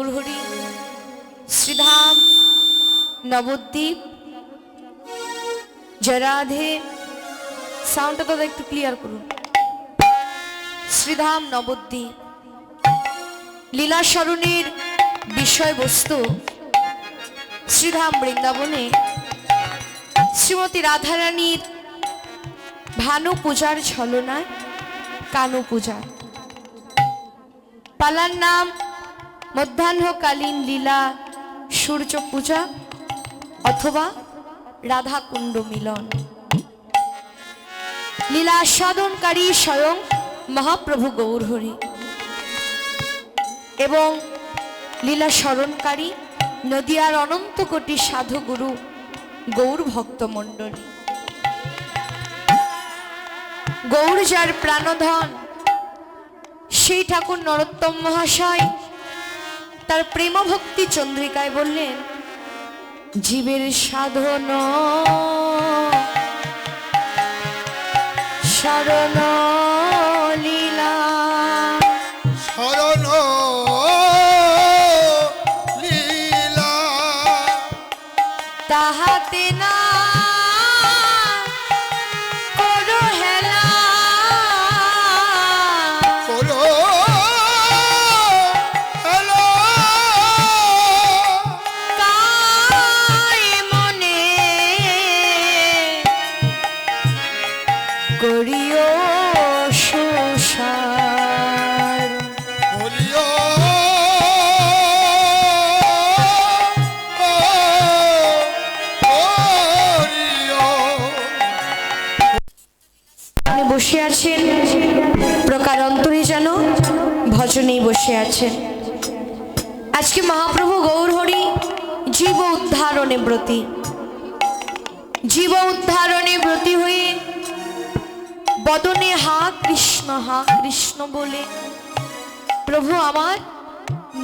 জয় গৌর হরি শ্রীধাম, নবদ্বীপ জয় রাধে সাউন্ডটা দাদা একটু ক্লিয়ার করুন। শ্রীধাম, নবদ্বীপ। লীলা বিষয়বস্তু শ্রীধাম বৃন্দাবনে। শ্রীমতী রাধারানীর ভানু পূজার ছলনায় কানু পূজা পালার নাম মধ্যাহ্নকালীন লীলা, সূর্য পূজা অথবা রাধাকুণ্ড মিলন। লীলা সাধনকারী স্বয়ং মহাপ্রভু গৌরহরি এবং লীলা স্মরণকারী নদিয়ার অনন্ত কোটি সাধু গুরু গৌর ভক্তমণ্ডলী গৌর যার প্রাণধন, সেই ঠাকুর নরোত্তম মহাশয় তার প্রেম ভক্তি চন্দ্রিকায় বললেন জীবের সাধন শরণ বসে আছেন। প্রকার অন্তরে যেন ভজনেই বসে আছেন। আজকে মহাপ্রভু গৌরহরি জীব উদ্ধারণে ব্রতী। জীব উদ্ধারণে ব্রতী হয়ে বদনে হা কৃষ্ণ হা কৃষ্ণ বলে প্রভু আমার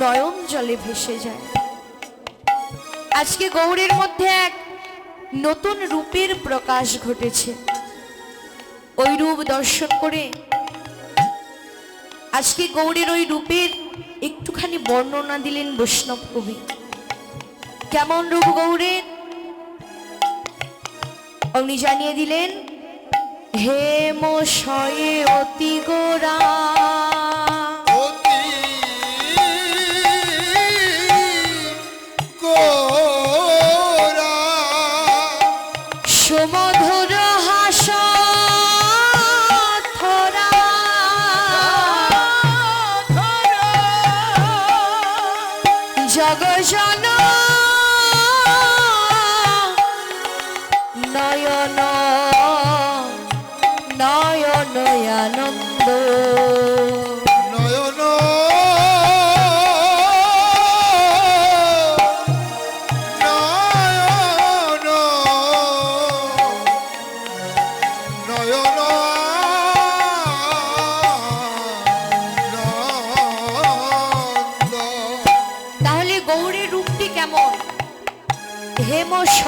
নয়ন জলে ভেসে যায়। আজকে গৌরের মধ্যে এক নতুন রূপের প্রকাশ ঘটেছে। ওই রূপ দর্শন করে। আজকে গৌরের ওই রূপের একটুখানি বর্ণনা দিলেন বৈষ্ণব কবি। কেমন রূপ গৌরের? উনি জানিয়ে দিলেন হে মশয়ে অতি গোরা। সুমধুর গো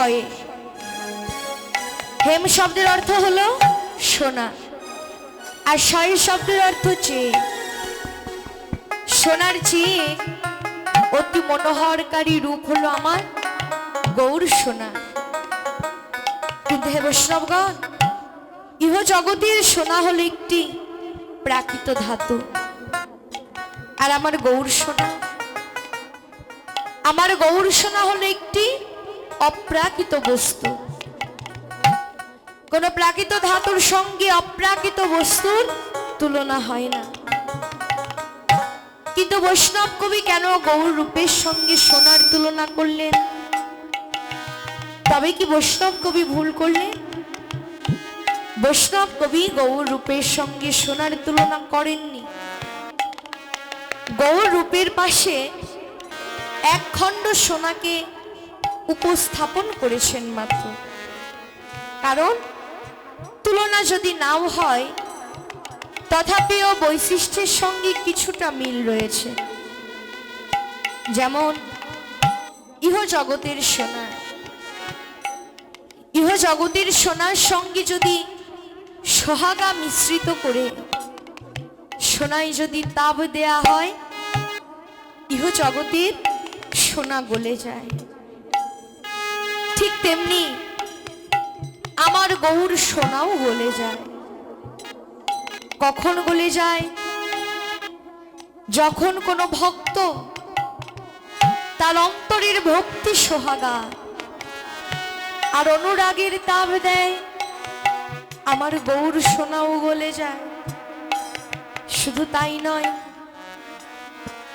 হেমশয়ে হেম শব্দের অর্থ হলো সোনা। আর শয় শব্দের অর্থ চেয়ে সোনার চেয়ে অতি মনোহরকারী রূপ হলো আমার গৌর সোনা। কিন্তু হে বৈষ্ণবগণ, ইহ জগতের সোনা হলো একটি প্রাকৃত ধাতু। আর আমার গৌর সোনা, আমার গৌর সোনা হলো একটি অপ্রাকৃত বস্তু। কোন প্রাকৃত ধাতুর সঙ্গে অপ্রাকৃত বস্তুর তুলনা হয় না। কিন্তু বৈষ্ণব কবি কেন গৌর রূপের সঙ্গে সোনার তুলনা করলেন? তবে কি বৈষ্ণব কবি ভুল করলেন? বৈষ্ণব কবি গৌর রূপের সঙ্গে সোনার তুলনা করেননি। গৌর রূপের পাশে এক খণ্ড সোনাকে উপস্থাপন করেছেন মাত্র। কারণ, তুলনা যদি নাও হয়, তথাপিও বৈশিষ্ট্যের সঙ্গে কিছুটা মিল রয়েছে। যেমন ইহ জগতের সোনা। ইহ জগতের সোনার সঙ্গে যদি সোহাগা মিশ্রিত করে, সোনায় যদি তাপ দেয়া হয় ইহ জগতের সোনা গলে যায়। ঠিক তেমনি আমার গৌর সোনাও গলে যায়। কখন গলে যায়? যখন কোনো ভক্ত তার অন্তরের ভক্তি সোহাগা আর অনুরাগের তাপ দেয়, আমার গৌর সোনাও গলে যায়। শুধু তাই নয়,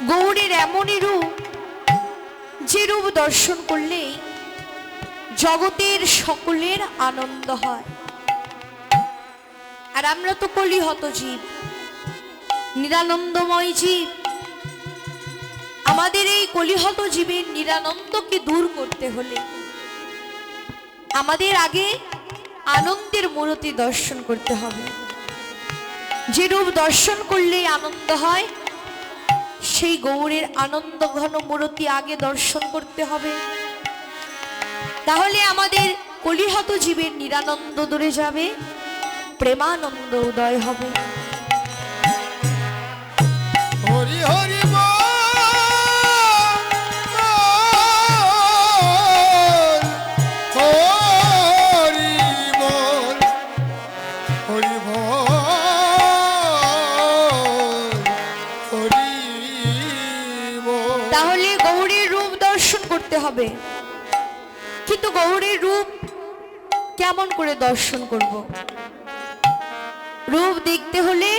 গৌরের এমনই রূপ যে রূপ দর্শন করলেই জগতের সকলের আনন্দ হয়। আর আমরা তো কলিহত জীব, নিরানন্দময় জীব। আমাদের এই কলিহত জীবের নিরানন্দকে দূর করতে হলে আমাদের আগে আনন্দের মূরতি দর্শন করতে হবে। যে রূপ দর্শন করলেই আনন্দ হয়, সেই গৌরের আনন্দ ঘন মূর্তি আগে দর্শন করতে হবে। তাহলে আমাদের কলিহত জীবের নিরানন্দ দূরে যাবে প্রেমানন্দ উদয় হবে। কেমন করে দর্শন করব? রূপ দেখতে হলে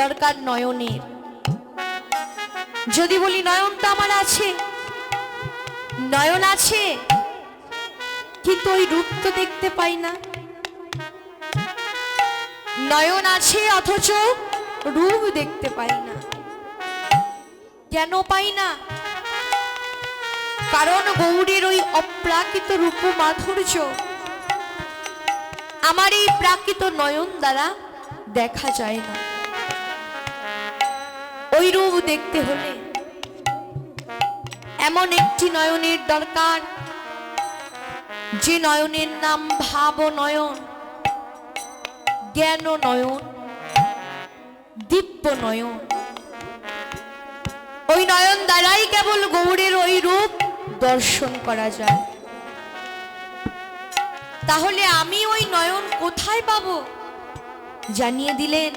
দরকার নয়নের। যদি বলি নয়ন তো আমার আছে, নয়ন আছে, কিন্তু ওই রূপ তো দেখতে পাই না। নয়ন আছে অথচ রূপ দেখতে পাই না। কেন পাই না? কারণ গৌরীর ওই অপ্রাকৃত রূপ মাধুর্য আমার এই প্রাকৃত নয়ন দ্বারা দেখা যায় না। ওই রূপ দেখতে হলে এমন একটি নয়নের দরকার, যে নয়নের নাম ভাব নয়ন, জ্ঞান নয়ন, দিব্য নয়ন। ওই নয়ন দ্বারাই কেবল গৌরের ওই রূপ দর্শন করা যায়। তাহলে আমি ওই নয়ন কোথায় পাব? জানিয়ে দিলেন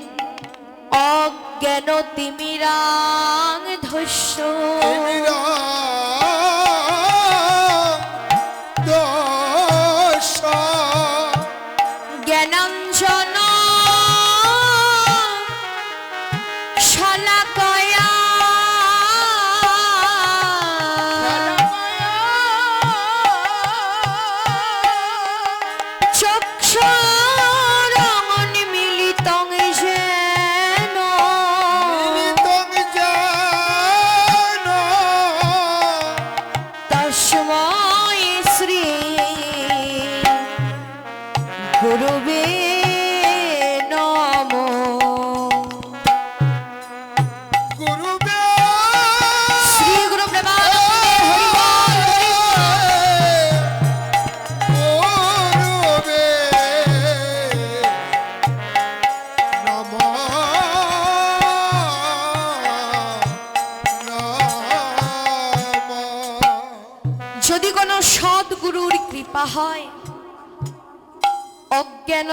অজ্ঞান তিমিরাং ধস্য সব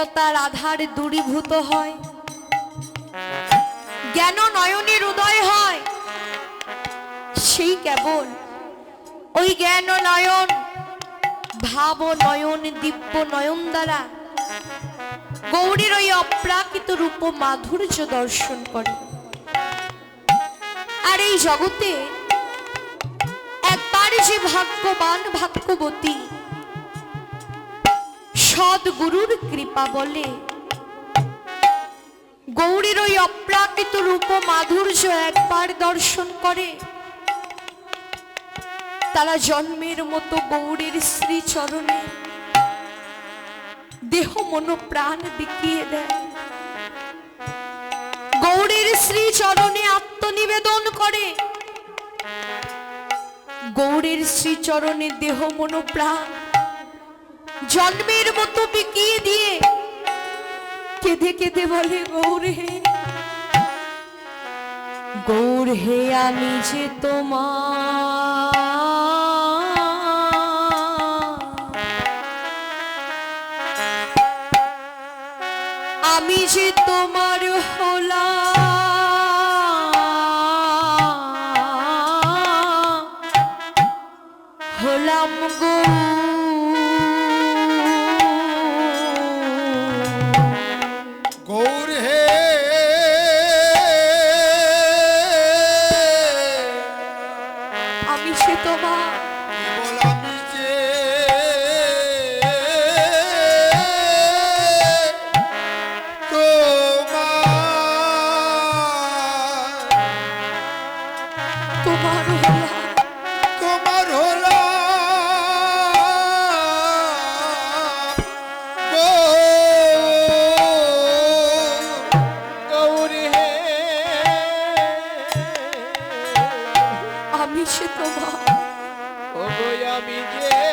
অজ্ঞানতার আধার দূরীভূত হয়। জ্ঞান নয়নের উদয় হয়। সেই কেবল ওই জ্ঞান নয়ন, ভাব নয়ন, দিব্য নয়ন দ্বারা গৌরীর ওই অপ্রাকৃত রূপ মাধুর্য দর্শন করে। আর এই জগতে একবার যে ভাগ্যবান ভাগ্যবতী সদ্গুরুর কৃপা বলে। গৌরীর ওই অপ্রাকৃত রূপ মাধুর্য একবার দর্শন করে। তারা জন্মের মতো গৌরীর শ্রীচরণে দেহ মন প্রাণ বিকিয়ে দেয়। গৌরীর শ্রীচরণে আত্মনিবেদন করে। গৌরের শ্রীচরণে দেহ মন প্রাণ জন্মের মতো বিকিয়ে দিয়ে কেঁদে কেঁদে বলে, গৌরে, গৌর হে আমি যে তোমার, আমি যে তোমার হলাম হলাম গৌর আমি সে তোমার। ওগো আমি যে